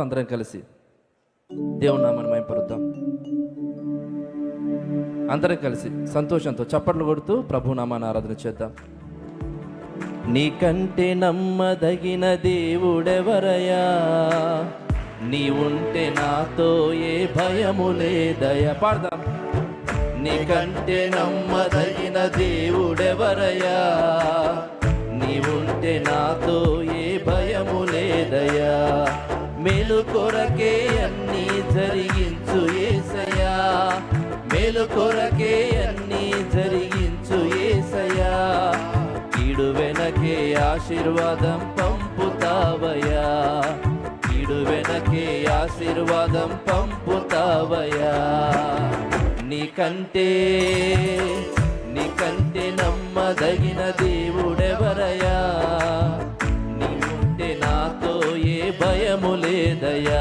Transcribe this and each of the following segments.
అందరం కలిసి దేవుని నామని మైపరుద్దాం అందరం కలిసి సంతోషంతో చప్పట్లు కొడుతూ ప్రభు నామాన్ని ఆరాధన చేద్దాం. నీకంటే నమ్మదగిన దేవుడెవరయా నీ ఉంటే నాతో ఏ భయము లేదయ పాడదాం. నీకంటే నమ్మదగిన దేవుడెవరయా నీ ఉంటే నాతో ఏ భయము లేదయా మేలు కొరకే అన్నీ జరిగించు ఏసయా మేలు కొరకే అన్నీ జరిగించు ఏసయా కీడు వెనకే ఆశీర్వాదం పంపుతావయా కీడు వెనకే ఆశీర్వాదం పంపుతావయా నీకంటే నీకంటే నమ్మదగిన దేవుడెవరయా భయము లేదయా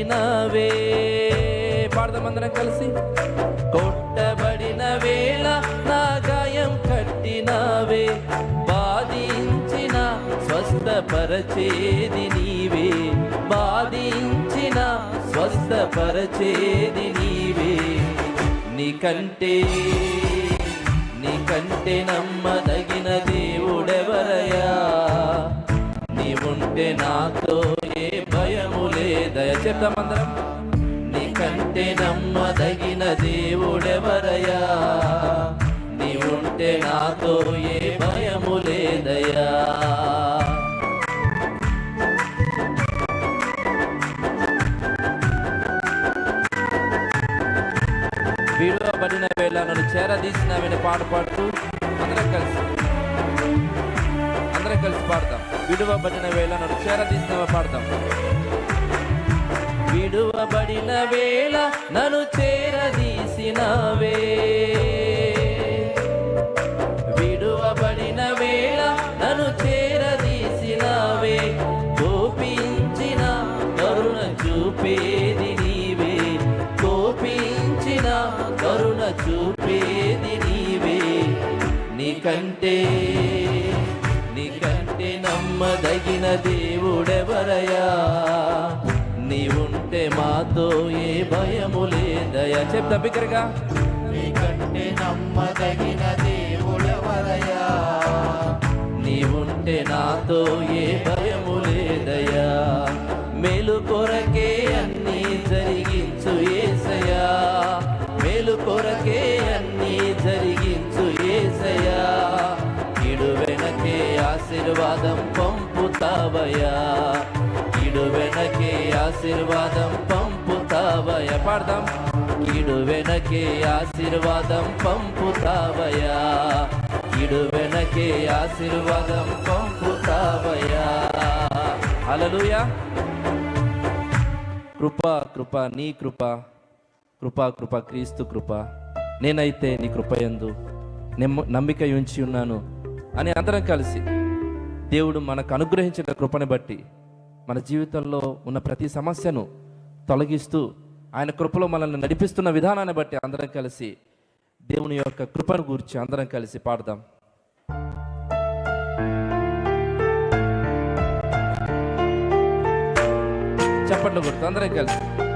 కొట్టబడినవే. పాడదామందరం కలిసి. కొట్టబడిన వేళ నా గాయం కట్టినవే. బాధించిన స్వస్థపరచేది నీవే. బాధించిన స్వస్థపరచేది నీవే. నీకంటే నీకంటే నమ్మదగిన దేవుడెవరయా నీవుంటే నాతో ఏ భయము లేదయ చెప్తామందరం నీకంటే విడువబడిన వేళ నన్ను చేరదీసినవే విడువబడిన వేళ నన్ను చేరదీసినవే కోపించిన కరుణ చూపేది నీవే. కోపించిన కరుణ చూపేది నీవే. నీకంటే నీకంటే నమ్మదగిన దేవుడెవరయా మాతో ఏ భయము లేదయా చెప్తా బిగ్గరగా. నీకంటే నమ్మదగిన దేవుడెవరయ్యా నీవుంటే నాతో ఏ భయము లేదయా మేలు కొరకే అన్నీ జరిగించు ఏసయా మేలు కొరకే అన్నీ జరిగించు ఏసయా ఇడు వెనకే ఆశీర్వాదం పంపుతావయా ఇడు వెనకే ఆశీర్వాదం పంపుతావయ పాడదాం. ఇడు వెనకే ఆశీర్వాదం పంపుతావయా ఇడు వెనకే ఆశీర్వాదం పంపుతావయా అలలుయా కృప కృప నీ కృప కృప కృప క్రీస్తు కృప. నేనైతే నీ కృపయందు నెమ్మ నమ్మిక ఉంచి ఉన్నాను. అని అందరం కలిసి దేవుడు మనకు అనుగ్రహించిన కృపని బట్టి మన జీవితంలో ఉన్న ప్రతి సమస్యను తొలగిస్తూ ఆయన కృపలో మనల్ని నడిపిస్తున్న విధానాన్ని బట్టి అందరం కలిసి దేవుని యొక్క కృపను గురించి అందరం కలిసి పాడదాం. చెప్పండి గుర్తు అందరం కలిసి.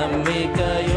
നമ്മികയ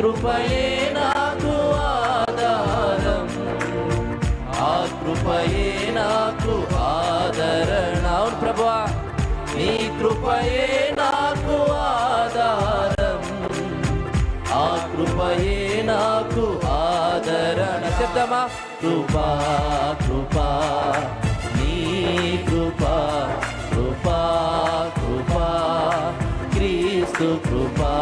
కృపయే నాకు ఆధారం ఆ కృపయే నాకు ఆదరణ. అవును ప్రభువా నీ కృపయే నాకు ఆధారం ఆ కృపయే నాకు ఆదరణ. చెప్తామా? కృపా కృపా నీ కృపా కృపా కృపా క్రీస్తు కృపా కృపా.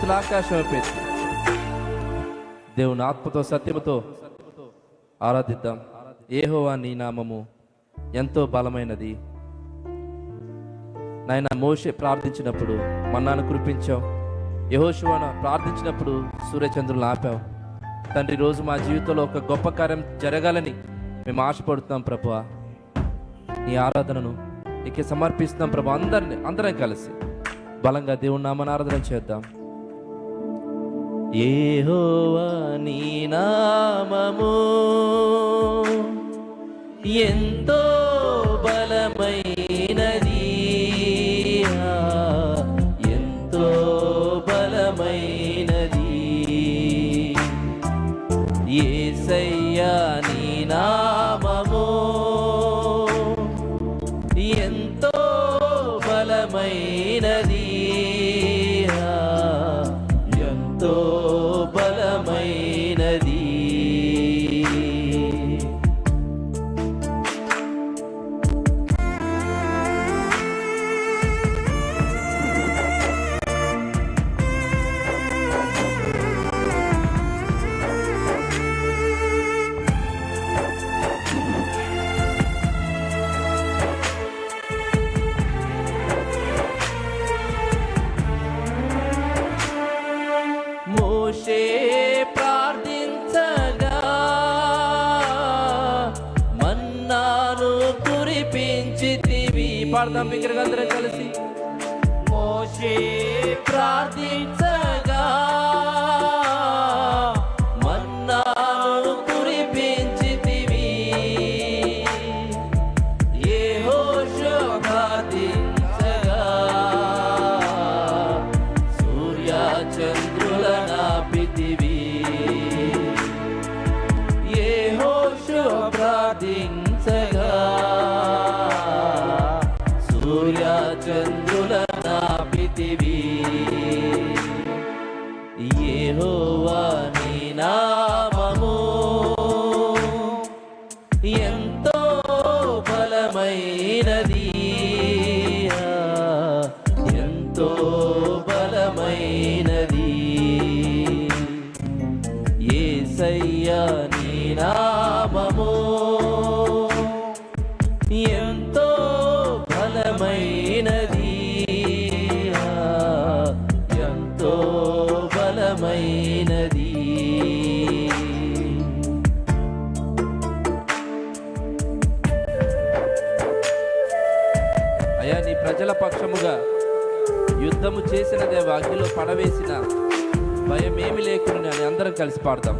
చేతులు ఆకాశం పెట్టి దేవుని ఆత్మతో సత్యముతో ఆరాధిద్దాం. ఏహోవా నీ నామము ఎంతో బలమైనది. నాయన మోషే ప్రార్థించినప్పుడు మన్నాను కురిపించావు యహోశివాన ప్రార్థించినప్పుడు సూర్యచంద్రులను ఆపావు తండ్రి రోజు మా జీవితంలో ఒక గొప్ప కార్యం జరగాలని మేము ఆశపడుతున్నాం ప్రభు నీ ఆరాధనను నీకే సమర్పిస్తున్నాం ప్రభు. అందరిని అందరం కలిసి బలంగా దేవుని నామని ఆరాధన చేద్దాం. ఏహోవా నీ నామము ఎంతో బలమై పాడతాం బిగ్గరగా అందరం కలిసి. మోషే ప్రార్థించగా సూర్య చంద్రుల ఏ యెహోవా నీ యుద్ధము చేసిన దేవ అగ్నిలో పడవేసిన ఏమి లేకుండా అని అందరం కలిసి పాడతాం.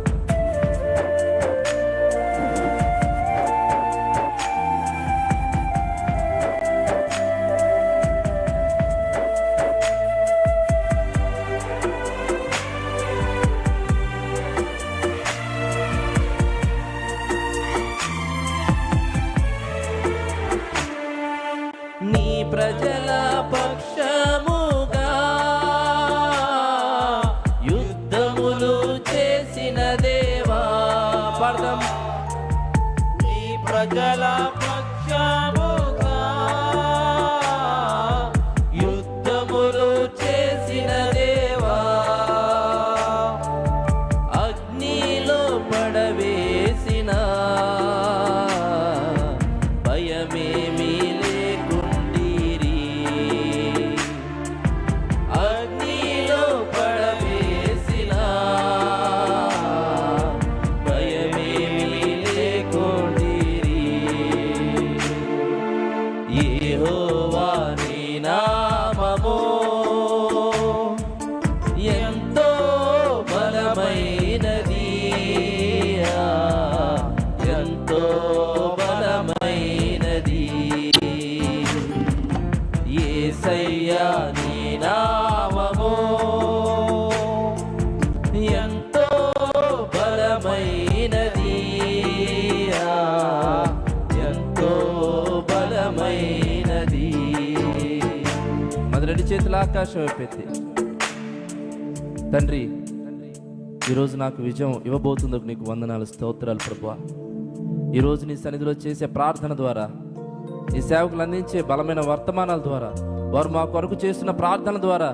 అవకాశం ఆకాశం తండ్రి ఈరోజు నాకు విజయం ఇవ్వబోతుందకు నీకు వందనాలు స్తోత్రాలు ప్రభా ఈరోజు నీ సన్నిధిలో చేసే ప్రార్థన ద్వారా నీ సేవకులు అందించే బలమైన వర్తమానాల ద్వారా వారు మా కొరకు చేస్తున్న ప్రార్థన ద్వారా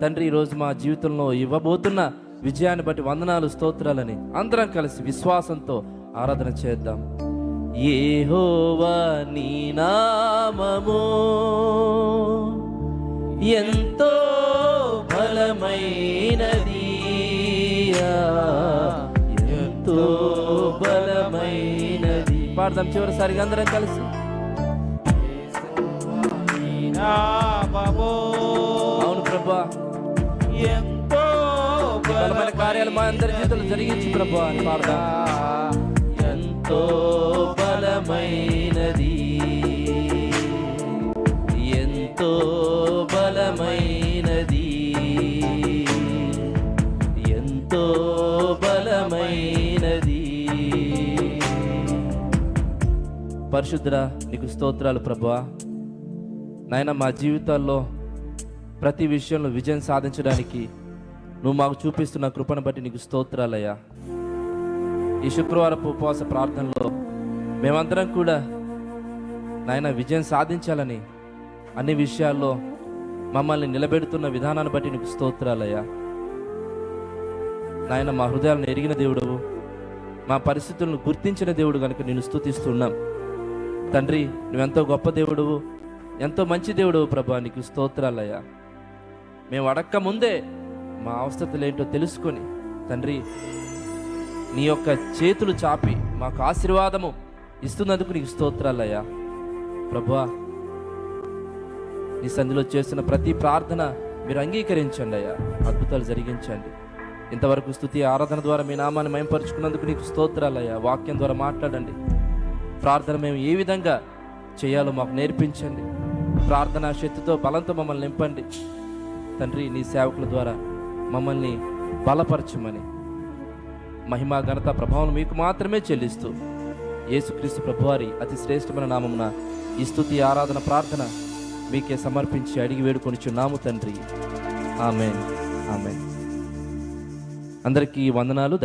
తండ్రి ఈరోజు మా జీవితంలో ఇవ్వబోతున్న విజయాన్ని బట్టి వందనాలు స్తోత్రాలని అందరం కలిసి విశ్వాసంతో ఆరాధన చేద్దాం. ఏహోవా నీ నామము ఎంతో బలమైనది ఎంతో బలమైనది. పాడదాం చివరిసారిగా అందరం కలిసి. అవును ప్రభా. ఎంతో బలమైన కార్యాలు మా అందరి జీవితంలో జరిగించి ప్రభా అని పాడదాం. ఎంతో బలమైనది. ఎంతో ఎంతో బలమైనది. పరిశుద్ధ నీకు స్తోత్రాలు ప్రభా నాయన మా జీవితాల్లో ప్రతి విషయంలో విజయం సాధించడానికి నువ్వు మాకు చూపిస్తున్న కృపను బట్టి నీకు స్తోత్రాలయ్యా. ఈ శుక్రవారపు ఉపవాస ప్రార్థనలో మేమందరం కూడా నాయన విజయం సాధించాలని అన్ని విషయాల్లో మమ్మల్ని నిలబెడుతున్న విధానాన్ని బట్టి నీకు స్తోత్రాలయ్యా. నాయన మా హృదయాలను ఎరిగిన దేవుడవు. మా పరిస్థితులను గుర్తించిన దేవుడు కనుక నేను స్థుతిస్తున్నాం తండ్రి నువ్వెంతో గొప్ప దేవుడువు ఎంతో మంచి దేవుడు ప్రభా నీకు స్తోత్రాలయ్యా. మేము అడక్క ముందే మా అవస్థతలు ఏంటో తెలుసుకొని తండ్రి నీ యొక్క చేతులు చాపి మాకు ఆశీర్వాదము ఇస్తున్నందుకు నీకు స్తోత్రాలయ్యా. ప్రభా నీ సంధిలో చేస్తున్న ప్రతి ప్రార్థన మీరు అంగీకరించండి అయ్యా. అద్భుతాలు జరిగించండి. ఇంతవరకు స్థుతి ఆరాధన ద్వారా మీ నామాన్ని మయంపరుచుకున్నందుకు నీకు స్తోత్రాలయ్యా. వాక్యం ద్వారా మాట్లాడండి. ప్రార్థన మేము ఏ విధంగా చేయాలో మాకు నేర్పించండి. ప్రార్థనా శక్తితో బలంతో మమ్మల్ని నింపండి. తండ్రి నీ సేవకుల ద్వారా మమ్మల్ని బలపరచమని మహిమా ఘనత ప్రభావం మీకు మాత్రమే చెల్లిస్తూ యేసుక్రీస్తు ప్రభువారి అతి శ్రేష్టమైన నామమున ఈ స్థుతి ఆరాధన ప్రార్థన మీకే సమర్పించి అడిగి వేడుకొనిచున్నాము తండ్రి. ఆమెన్. ఆమెన్. అందరికీ వందనాలు.